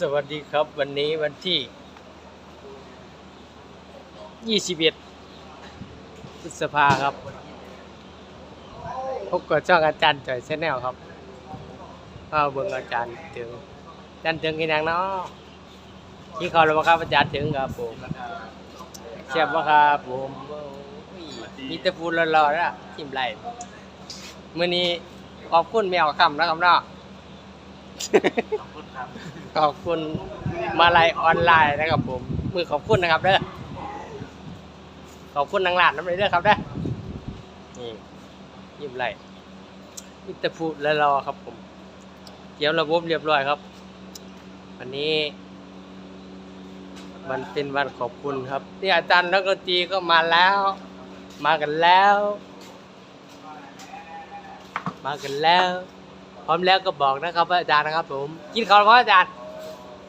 สวัสดีครับวันนี้วันที่ 21พฤษภาครับ พบกับช่องอาจารย์จ่อยชนแนลครับก็เบิ่งอาจารย์ถึงอาจารย์ถึงกี่นางเนาะที่เขาแล้วบ่ครับอาจารย์ถึงครับผมเชียบบ่ครับผมมีต่พูดรอๆนะทิมไรมื้อนี้ขอบคุณแมวคำนะครับเนาะ ขอบคุณครับขอบคุณมาลัยออนไลน์นะครับผม มือขอบคุณนะครับเด้อขอบคุณนางหลานน้ำเลยเด้อครับเด้อนี่ยิ้มไหลมิตรพูและรอครับผมเตรียมระบบเรียบร้อยครับ วันนี้มันเป็นวันขอบคุณครับนี่อาจารย์นักดนตรีก็มาแล้ว มากันแล้ว มากันแล้ว ร้อมแล้วก็บอกนะครับว่าอาจารย์นะครับ ผม กินข้าวหรือเปล่าอาจารย์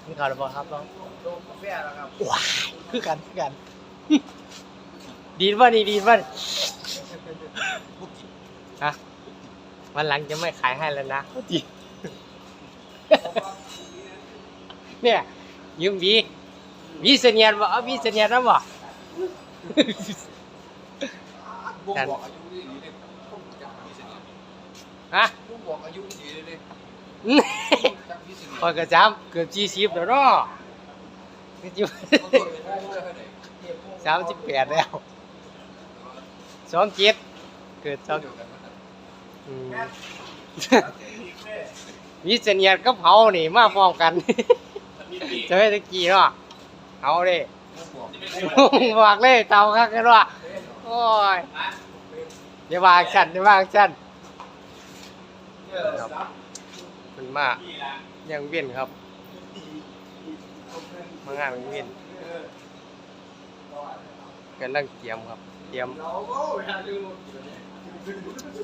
กินข้าวหรือเปล่าครับน้องโดนกาแฟแล้วครับว้ายคือกันคือกัน ดีป่ะนี่ดีป่ะนี่บุกินฮะวันหลังจะไม่ขายให้แล้วนะจริงเนี่ยยืมวีวีเสนียนบ่เอาวีเสนียนนะบ่บุ้งบอกอายุดีเลยบุ้งจับพี่เสนียฮะ บอกอายุดีเลยจับพี่สนียพอยกระจำเกือบยี่สิบแล้วเนาะอยู่สามสิบแปดแล้วสองเจ็ดเกิดสองมวิเศษเนียดกับเผานี่มาพร้อมกันจะให้ตะกี้เนาะเอาเด้บอกเลยเตาคักกันว่าโอ้ยอย่าววางฉันอย่าวางฉัน ครับมันมายังเวียนครับ มางานยังเวียนกำลังเตรียมครับ เตรียม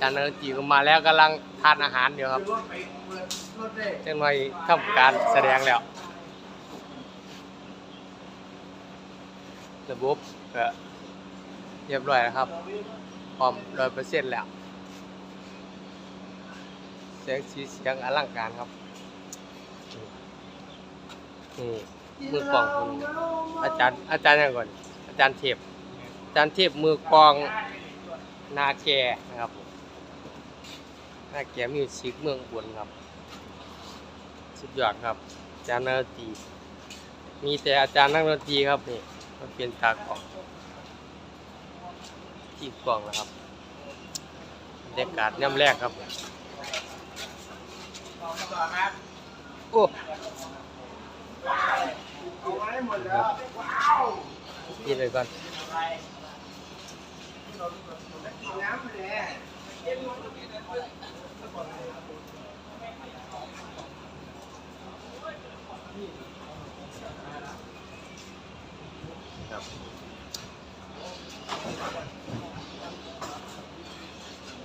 จานนจีก็มาแล้วกำลังทานอาหารอยู่ครับจังหน่อยทำการแสดงแล้ว ระบบเรียบร้อยแล้วครับพร้อมร้อยเปอร์เซ็นต์แล้ว สียงสีเสียงอลังการครับนี่มือกลองคนอาจารย์อาจารย์ยังก่อน อาจารย์เทพอาจารย์เทพมือกลองนาแกนะครับผมนาแกมิวสิกเมืองอุบลครับ สุดยอดครับ อาจารย์นักดนตรีมีแต่อาจารย์นักดนตรีครับนี่มันเป็นตากล่องที่กล่องนะครับบรรยากาศย่ำแรกครับ โอ้นี่เลยก่อนครับ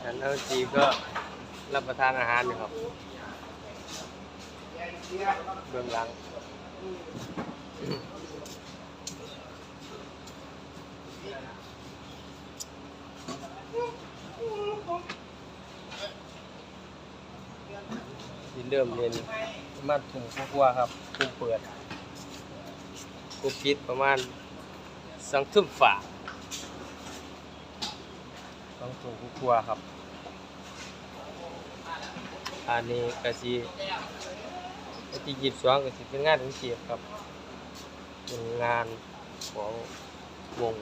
อันนั้นจีก็รับประทานอาหารอยู่ครับ เบื้องหลังสินเริ่มเรียนประมาณถุงกว่าๆครับถุงเปิดกูปิดประมาณสองทุ่มฝ่าสองถุงกว่าๆครับ อันนี้ก็สิ วันที่ยี่สิบสองก็สิเป็นงานของเสียบครับเป็นงานของวง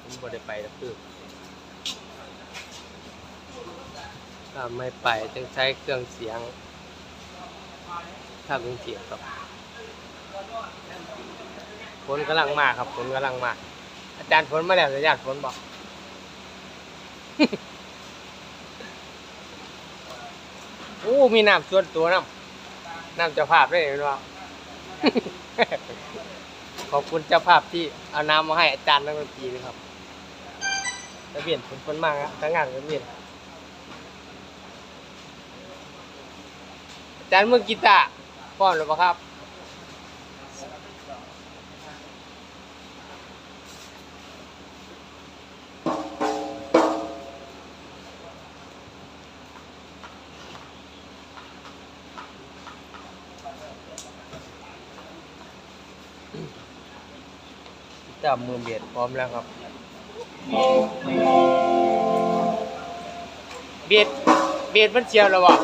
ผมบ่ได้ไปนะคือถ้าไม่ไปจึงใช้เครื่องเสียงถ้าเป็นเสียงครับฝนกำลังมาครับฝนกำลังมา อาจารย์ฝนมาแล้วอาจารย์ฝนบอก โอ้มีน้ำส่วนตัวน้ำน้ำเจ้าภาพด้วยเห็นว่า ขอบคุณเจ้าภาพที่เอาน้ำมาให้อาจารย์นักดนตรีนะครับตะเบียนผลคนมากครับทั้งงานตะเบียนอาจารย์มือกีตาร์พร้อมหรือเปล่าครับ จับมือเบียดพร้อมแล้วครับ เบียดเบียดมันเชียวแล้ววะ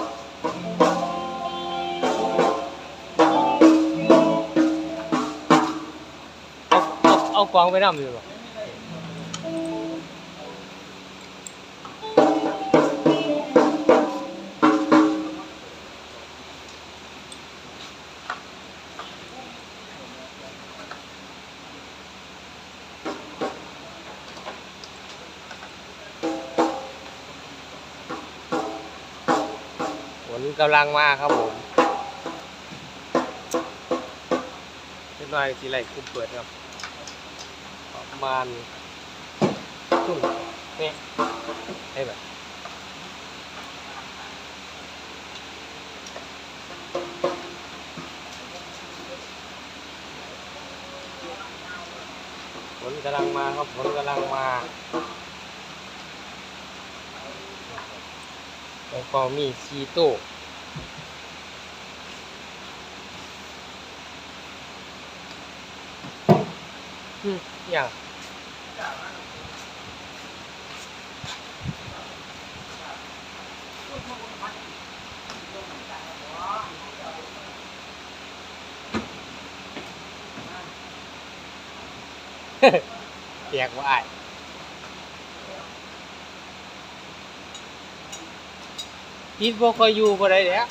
เอาเอาเอากวางไปน้ำอยู่บ่ฝน กำลังมาครับผมนิดหน่อยสีไหลคุมเปิดครับประมาณทุ่มนี่ให้แบบฝนกำลังมาครับฝนกำลังมาแล้วก็มีซีโต้ อืมอย่าง เรีย กว่าอ้ายคิดบ่ค่อยอยู่บ่ได้แล้ว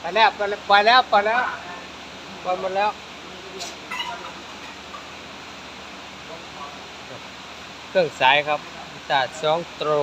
ไปแล้วไปแล้วไปแล้วไปแล้วไปหมดแล้วเครื่องสายครับตาสองตรู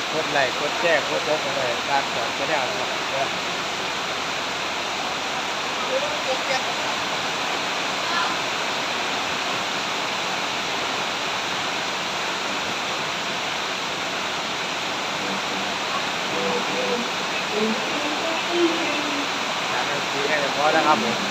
กดไลค์กดแชร์กดติดตามการสอนแนลนะครับอการดนตรีให้เฉพาะนะครับผมครับ